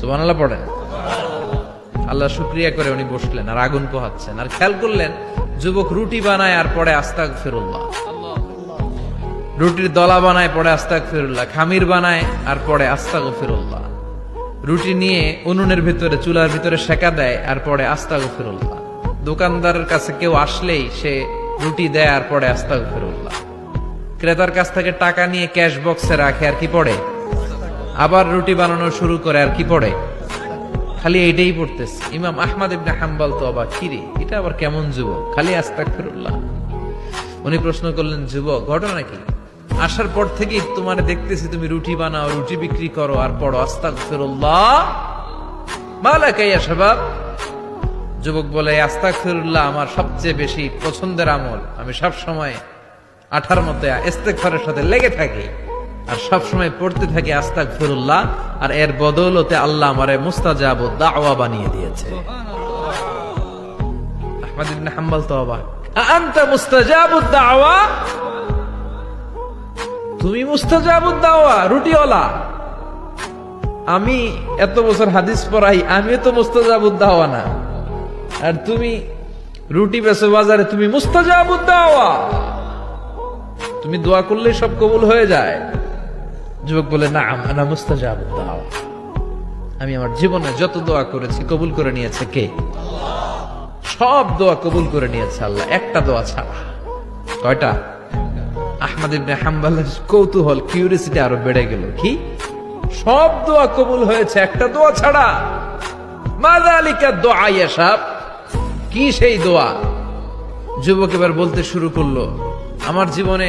সুবহানাল্লাহ পড়েন। আল্লাহ শুক্রিয়া করে উনি বসলেন আর আগুন পোহাচ্ছেন। আর খেয়াল করলেন, যুবক রুটি বানায় আর পরে আস্তাক ফেরুল্লাহ রুটির দলা বানায় পরে আস্তাক ফেরুল্লাহ খামির বানায় আর পরে আস্তাক ফেরুল্লাহ রুটি নিয়ে উনুনের ভিতরে, চুলার ভিতরে সেকা দেয় আর পরে আস্তাক ফেরুল্লাহ দোকানদারের কাছে কেউ আসলেই সে রুটি দেয় আর পরে আস্তাক ফেরুল্লাহ ক্রেতার কাছ থেকে টাকা নিয়ে ক্যাশ বক্সে রাখে আর কি পড়ে? আবার রুটি বানানো শুরু করে আর কি পড়ে? খালি এইটাই পড়তেছে। ইমাম আহমদ ইবনে হাম্বাল তো অবাক। কিরে এটা আবার কেমন যুবক? খালি আস্তাগফিরুল্লাহ। উনি প্রশ্ন করলেন, যুবক, ঘটনা কি? আসার পর থেকেই তোমার দেখতেছি তুমি রুটি বানাও, রুটি বিক্রি করো আর পড়ো, আস্তাগফিরুল্লাহ? মালাকা ইয়া শাবাব। যুবক বলে, আস্তাগফিরুল্লাহ আমার সবচেয়ে বেশি পছন্দের আমল। আমি সব সময় আঠার মতো ইস্তেগফারের সাথে লেগে থাকি। আর সব সময় পড়তে থাকি আস্তাগফিরুল্লাহ, আর এর বদৌলতে আল্লাহ আমারে মুস্তাজাব দাওয়া বানিয়ে দিয়েছে। তুমি মুস্তাজাবুদ দাওয়া, রুটিওয়ালা। আমি এত বছর হাদিস পড়াই, আমিও তো মুস্তাজাবুদ দাওয়া না। আর তুমি রুটি বেচো বাজারে, তুমি মুস্তাজাবুদ দাওয়া। তুমি দোয়া করলে সব কবুল হয়ে যায়। যুবক বলে, না, আনা মুস্তাজাবুদ দাওয়া। আমি আমার জীবনে যত দোয়া করেছি, কবুল করে নিয়েছে কে? সব দোয়া কবুল করে নিয়েছে আল্লাহ, একটা দোয়া ছাড়া। কয়টা? আহমদ ইবনে হাম্বালের কৌতূহল কিউরিসিটি আরও বেড়ে গেল। কি? সব দোয়া কবুল হয়েছে, একটা দোয়া ছাড়া। মাদা আলিকা দোয়া ইয়াসাব কি সেই দোয়া? যুবক এবার বলতে শুরু করল, আমার জীবনে